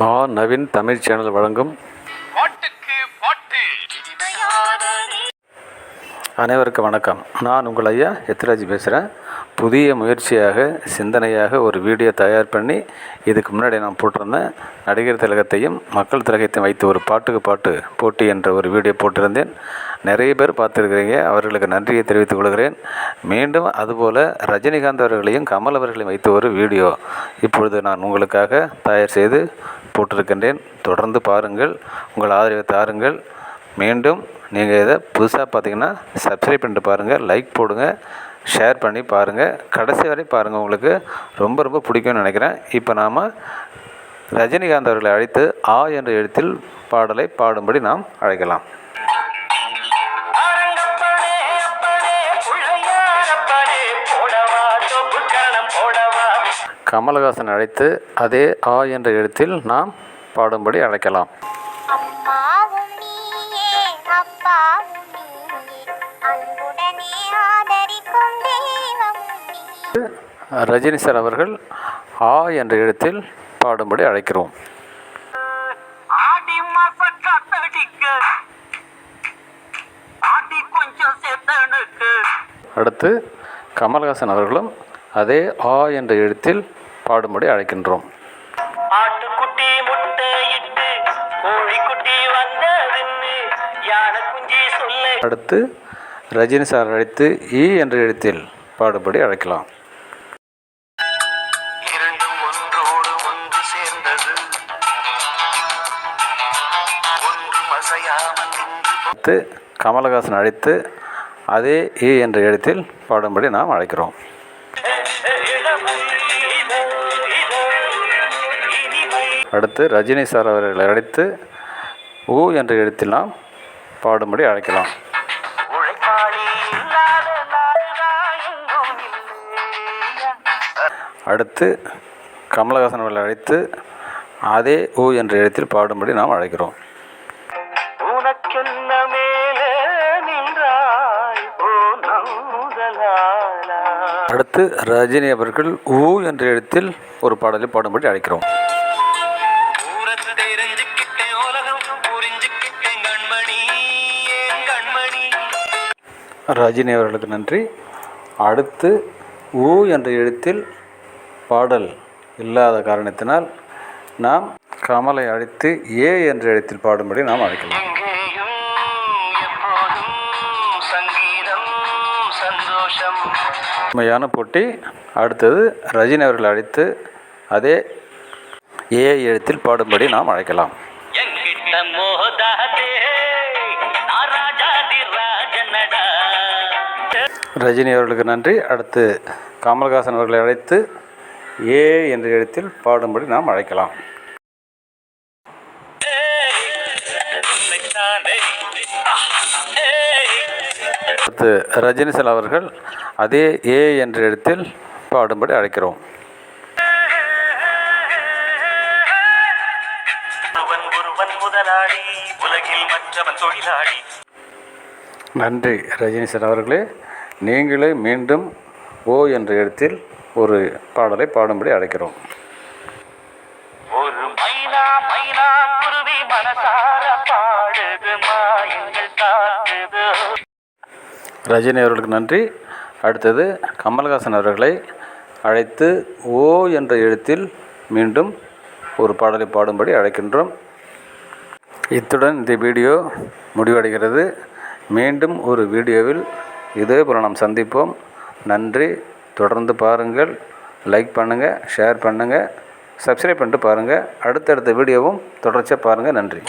மா நவீன் தமிழ் சேனல் வழங்கும் அனைவருக்கும் வணக்கம். நான் உங்கள் ஐயா எத்திராஜ் பேசுகிறேன் புதிய முயற்சியாக சிந்தனையாக ஒரு வீடியோ தயார் பண்ணி இதுக்கு முன்னாடி நான் போட்டிருந்தேன் நடிகர் திலகத்தையும் மக்கள் திலகத்தையும் வைத்து ஒரு பாட்டுக்கு பாட்டு போட்டி என்ற ஒரு வீடியோ போட்டிருந்தேன். நிறைய பேர் பார்த்துருக்கிறீங்க. அவர்களுக்கு நன்றியை தெரிவித்துக் கொள்கிறேன். மீண்டும் அதுபோல் ரஜினிகாந்த் அவர்களையும் கமல் அவர்களையும் வைத்து ஒரு வீடியோ இப்பொழுது நான் உங்களுக்காக தயார் செய்து போட்டிருக்கின்றேன். தொடர்ந்து பாருங்கள் உங்கள் ஆதரவை தாருங்கள். மீண்டும் நீங்கள் இதை புதுசாக பார்த்தீங்கன்னா சப்ஸ்கிரைப் பண்ணிட்டு பாருங்கள் லைக் போடுங்க ஷேர் பண்ணி பாருங்கள் கடைசி வரை பாருங்கள் உங்களுக்கு ரொம்ப ரொம்ப பிடிக்கும்னு நினைக்கிறேன். இப்போ நாம் ரஜினிகாந்த் அவர்களை அழைத்து ஆ என்ற எழுத்தில் பாடலை பாடும்படி நாம் அழைக்கலாம். கமலஹாசன் அழைத்து அதே ஆ என்ற எழுத்தில் நாம் பாடும்படி அழைக்கலாம். ரஜினி சார் அவர்கள் ஆ என்ற எழுத்தில் பாடும்படி அழைக்கிறோம். அடுத்து கமல்ஹாசன் அவர்களும் அதே ஆ என்ற எழுத்தில் பாடும்படி அழைக்கின்றோம். ஆட்டுக்குட்டி முட்டை இட்டு கோழிக்குட்டி வந்ததுன்னு யானை குஞ்சி சொல்ல. அடுத்து ரஜினி சார் அழைத்து ஈ என்ற எழுத்தில் பாடும்படி அழைக்கலாம். அடுத்து கமலஹாசன் அழைத்து அதே ஈ என்ற எழுத்தில் பாடும்படி நாம் அழைக்கிறோம். அடுத்து ரஜினி சார் அவர்களை அழைத்து ஊ என்ற எழுத்தில் நாம் பாடும்படி அழைக்கலாம்? அடுத்து கமலஹாசன் அவர்களை அழைத்து அதே ஊ என்ற எழுத்தில் பாடும்படி நாம் அழைக்கிறோம். அடுத்து ரஜினி அவர்கள் ஊ என்ற எழுத்தில் ஒரு பாடலை பாடும்படி அழைக்கிறோம். ரஜினி அவர்களுக்கு நன்றி. அடுத்து ஊ என்ற எழுத்தில் பாடல் இல்லாத காரணத்தினால் நாம் கமலை அழைத்து ஏ என்ற எழுத்தில் பாடும்படி நாம் அழைக்கலாம். உண்மையான போட்டி. அடுத்தது ரஜினி அவர்கள் அழைத்து அதே ஏ எழுத்தில் பாடும்படி நாம் அழைக்கலாம். ரஜினி அவர்களுக்கு நன்றி. அடுத்து கமல்ஹாசன் அவர்களை அழைத்து ஏ என்ற எழுத்தில் பாடும்படி நாம் அழைக்கலாம். அடுத்து ரஜினி சார் அவர்கள் அதே ஏ என்ற எழுத்தில் பாடும்படி அழைக்கிறோம். நன்றி ரஜினி சார் அவர்களே. நீங்களே மீண்டும் ஓ என்ற எழுத்தில் ஒரு பாடலை பாடும்படி அழைக்கிறோம். ஒரு மைனா மைனா குருவி மனசார பாடுது மாயங்கள் ரஜினி அவர்களுக்கு நன்றி. அடுத்தது கமல்ஹாசன் அவர்களை அழைத்து ஓ என்ற எழுத்தில் மீண்டும் ஒரு பாடலை பாடும்படி அழைக்கின்றோம். இத்துடன் இந்த வீடியோ முடிவடைகிறது. மீண்டும் ஒரு வீடியோவில் இதே போல் நாம் சந்திப்போம். நன்றி. தொடர்ந்து பாருங்கள். லைக் பண்ணுங்கள் ஷேர் பண்ணுங்கள் சப்ஸ்கிரைப் பண்ணிட்டு பாருங்கள் அடுத்தடுத்த வீடியோவும் தொடர்ச்சியாக பாருங்கள் நன்றி.